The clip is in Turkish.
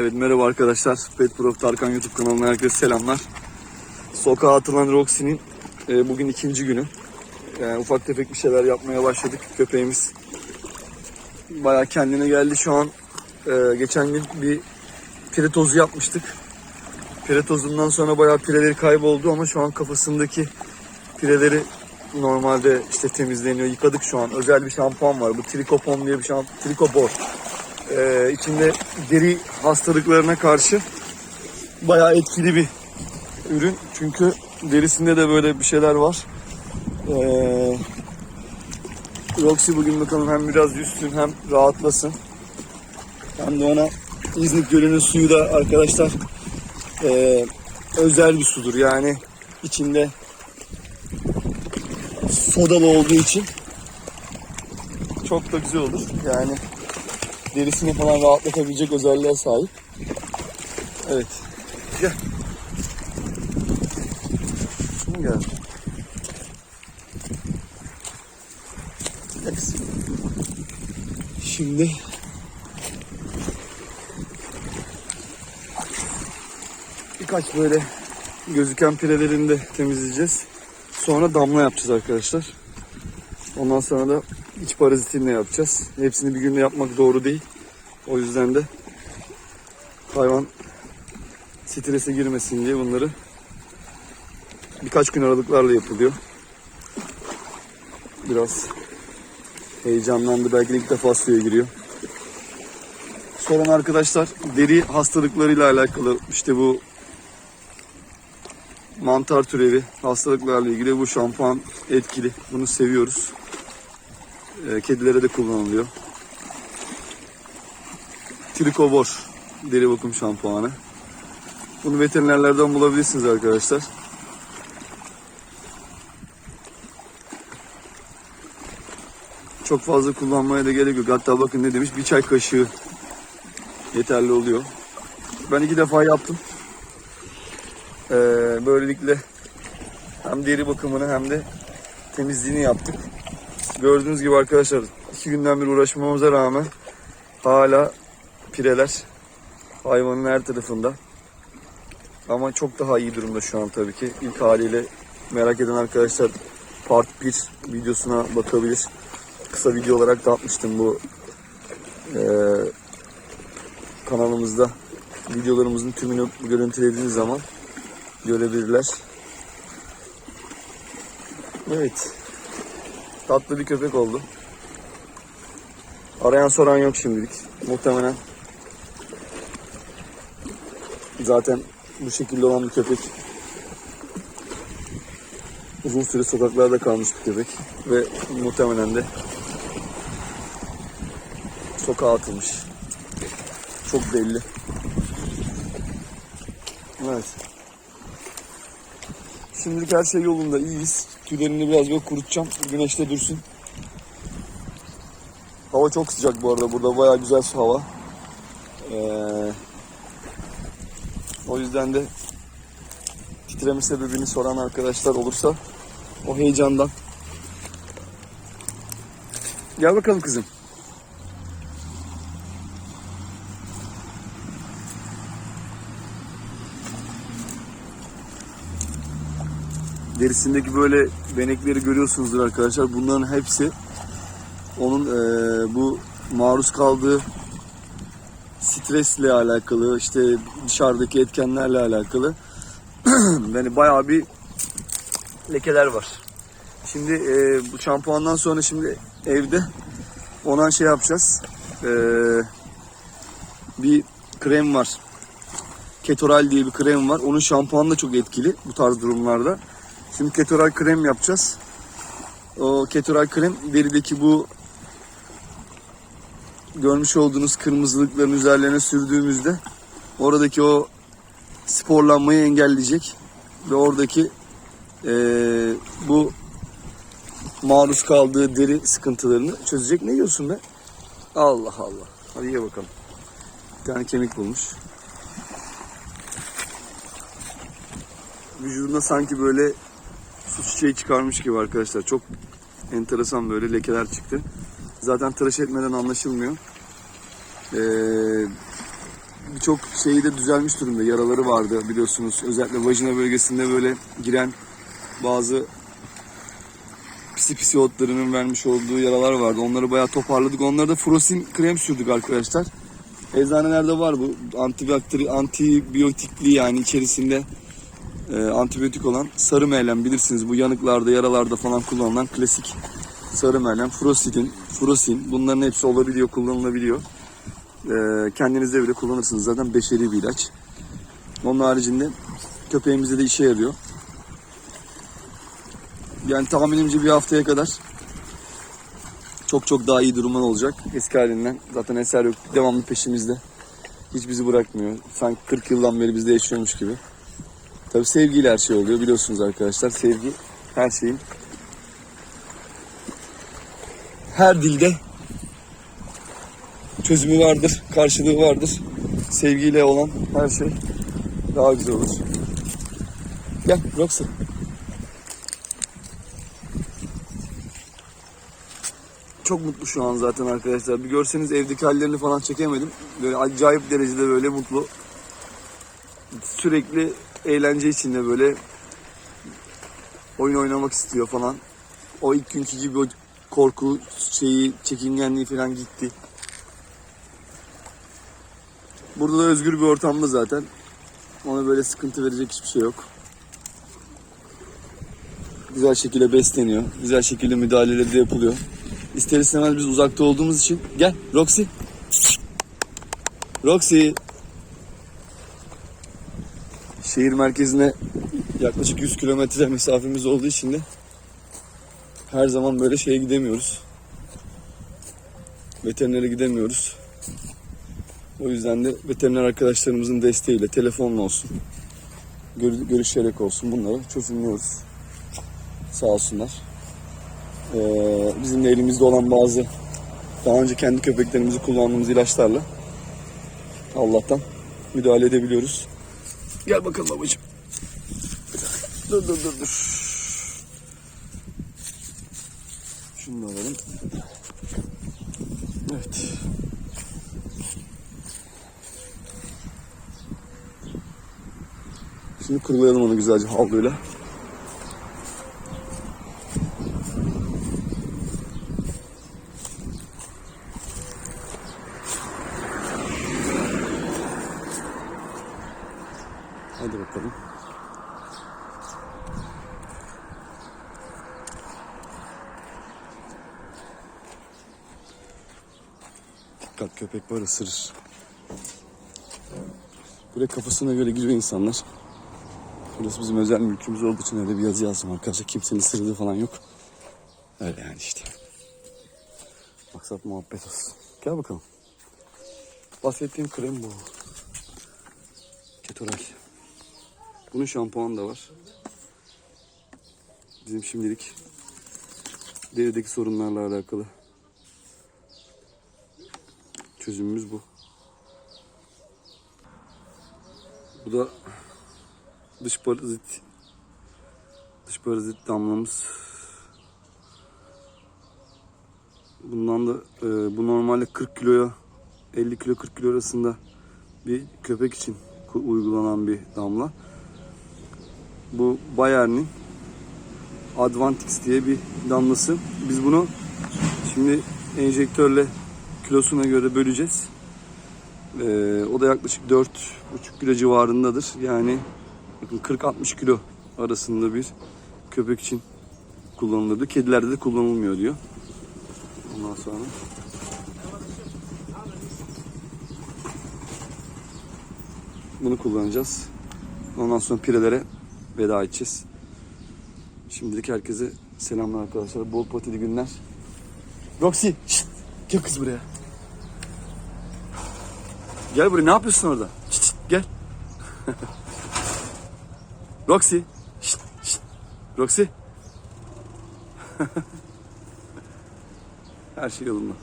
Evet merhaba arkadaşlar. Pet Prof Tarkan YouTube kanalına herkese selamlar. Sokağa atılan Roxy'nin e, bugün ikinci günü. Yani ufak tefek bir şeyler yapmaya başladık. Köpeğimiz bayağı kendine geldi şu an. e, geçen gün bir pire tozu yapmıştık. Pire tozundan sonra bayağı pireleri kayboldu ama şu an kafasındaki pireleri normalde işte temizleniyor. Yıkadık şu an. Özel bir şampuan var. Bu Tricopon diye bir şampuan. Tricopor. Ee, içinde deri hastalıklarına karşı bayağı etkili bir ürün. Çünkü derisinde de böyle bir şeyler var. Ee, Roxy bugün bakalım hem biraz yüzsün hem rahatlasın. Hem de ona İznik Gölü'nün suyu da arkadaşlar ee, özel bir sudur. Yani içinde sodalı olduğu için çok da güzel olur. Yani derisini falan rahatlatabilecek özelliğe sahip. Evet. Gel. Geldi? Yes. Şimdi birkaç böyle gözüken pirelerini de temizleyeceğiz. Sonra damla yapacağız arkadaşlar. Ondan sonra da iç parazitinle yapacağız. Hepsini bir günde yapmak doğru değil. O yüzden de hayvan strese girmesin diye bunları birkaç gün aralıklarla yapılıyor. Biraz heyecanlandı. Belki de ilk defa suya giriyor. Soran arkadaşlar deri hastalıklarıyla alakalı işte bu mantar türevi hastalıklarla ilgili bu şampuan etkili. Bunu seviyoruz. Ee, kedilere de kullanılıyor. Tricobor deri bakım şampuanı. Bunu veterinerlerden bulabilirsiniz arkadaşlar. Çok fazla kullanmaya da gerek yok. Hatta bakın ne demiş bir çay kaşığı yeterli oluyor. Ben iki defa yaptım. Ee, böylelikle hem deri bakımını hem de temizliğini yaptık. Gördüğünüz gibi arkadaşlar iki günden beri uğraşmamıza rağmen hala pireler hayvanın her tarafında. Ama çok daha iyi durumda şu an tabii ki. İlk haliyle merak eden arkadaşlar part 1 videosuna bakabilir. Kısa video olarak da atmıştım bu eee, kanalımızda. Videolarımızın tümünü görüntülediğiniz zaman görebilirler. Evet. Tatlı bir köpek oldu. Arayan soran yok şimdilik. Muhtemelen zaten bu şekilde olan bir köpek uzun süre sokaklarda kalmış bir köpek ve muhtemelen de sokağa atılmış. Çok belli. Evet. Şimdilik her şey yolunda iyiyiz. Tüylerini biraz böyle kurutacağım. Güneşte dursun. Hava çok sıcak bu arada. Burada bayağı güzel su hava. Ee, o yüzden de titreme sebebini soran arkadaşlar olursa o heyecandan. Gel bakalım kızım. Derisindeki böyle benekleri görüyorsunuzdur arkadaşlar. Bunların hepsi onun eee, bu maruz kaldığı stresle alakalı, işte dışarıdaki etkenlerle alakalı yani bayağı bir lekeler var. Şimdi eee, bu şampuandan sonra şimdi evde ona şey yapacağız. Eee, bir krem var. Ketoral diye bir krem var. Onun şampuanı da çok etkili bu tarz durumlarda. Şimdi ketoral krem yapacağız. O ketoral krem derideki bu görmüş olduğunuz kırmızılıkların üzerlerine sürdüğümüzde oradaki o sporlanmayı engelleyecek ve oradaki eee, bu maruz kaldığı deri sıkıntılarını çözecek. Ne diyorsun be? Allah Allah. Hadi ye bakalım. Bir tane kemik bulmuş. Vücudunda sanki böyle su çiçeği çıkarmış gibi arkadaşlar. Çok enteresan böyle lekeler çıktı. Zaten tıraş etmeden anlaşılmıyor. Ee, birçok şeyi de düzelmiş durumda. Yaraları vardı biliyorsunuz. Özellikle vajina bölgesinde böyle giren bazı pisi pisi otlarının vermiş olduğu yaralar vardı. Onları bayağı toparladık. Onlara da frosin krem sürdük arkadaşlar. Eczanelerde var bu antibakteri, antibiyotikli yani içerisinde e, antibiyotik olan sarı melem bilirsiniz bu yanıklarda, yaralarda falan kullanılan klasik sarı melem, frosidin, frosin bunların hepsi olabiliyor, kullanılabiliyor. E, kendinizde bile kullanırsınız zaten beşeri bir ilaç. Onun haricinde köpeğimizde de işe yarıyor. Yani tahminimce bir haftaya kadar çok çok daha iyi durumlar olacak. Eski halinden zaten eser yok. Devamlı peşimizde. Hiç bizi bırakmıyor. Sanki 40 yıldan beri bizde yaşıyormuş gibi. Tabi sevgiyle her şey oluyor biliyorsunuz arkadaşlar. Sevgi her şeyin her dilde çözümü vardır, karşılığı vardır. Sevgiyle olan her şey daha güzel olur. Gel Roxy. Çok mutlu şu an zaten arkadaşlar. Bir görseniz evdeki hallerini falan çekemedim. Böyle acayip derecede böyle mutlu. Sürekli eğlence içinde böyle oyun oynamak istiyor falan. O ilk günkü gibi o korku şeyi, çekingenliği falan gitti. Burada da özgür bir ortamda zaten. Ona böyle sıkıntı verecek hiçbir şey yok. Güzel şekilde besleniyor. Güzel şekilde müdahaleleri de yapılıyor. İster istemez biz uzakta olduğumuz için. Gel Roxy. Roxy. Şehir merkezine yaklaşık 100 kilometre mesafemiz olduğu için de her zaman böyle şeye gidemiyoruz. Veterinere gidemiyoruz. O yüzden de veteriner arkadaşlarımızın desteğiyle telefonla olsun, gör- görüşerek olsun bunları çözümlüyoruz. Sağ olsunlar. Ee, bizim de elimizde olan bazı daha önce kendi köpeklerimizi kullandığımız ilaçlarla Allah'tan müdahale edebiliyoruz. Gel bakalım babacığım. Dur dur dur dur. Şunu alalım. Evet. Şimdi kurulayalım onu güzelce havluyla. Hadi bakalım. Dikkat köpek var ısırır. Buraya kafasına göre giriyor insanlar. Burası bizim özel mülkümüz olduğu için öyle bir yazı yazdım arkadaşlar. Kimsenin ısırdığı falan yok. Öyle yani işte. Maksat muhabbet olsun. Gel bakalım. Bahsettiğim krem bu. Ketoral. Bunun şampuanı da var. Bizim şimdilik derideki sorunlarla alakalı çözümümüz bu. Bu da dış parazit dış parazit damlamız. Bundan da e, bu normalde 40 kiloya 50 kilo 40 kilo arasında bir köpek için uygulanan bir damla. Bu Bayern'in Advantix diye bir damlası. Biz bunu şimdi enjektörle kilosuna göre böleceğiz. Ee, o da yaklaşık 4,5 kilo civarındadır. Yani bakın 40-60 kilo arasında bir köpek için kullanılırdı. Kedilerde de kullanılmıyor diyor. Ondan sonra bunu kullanacağız. Ondan sonra pirelere veda edeceğiz. Şimdilik herkese selamlar arkadaşlar. Bol patili günler. Roxy, şşt, gel kız buraya. Gel buraya. Ne yapıyorsun orada? Şşt, şşt, gel. Roxy. Şşt, şşt. Roxy. Her şey yolunda.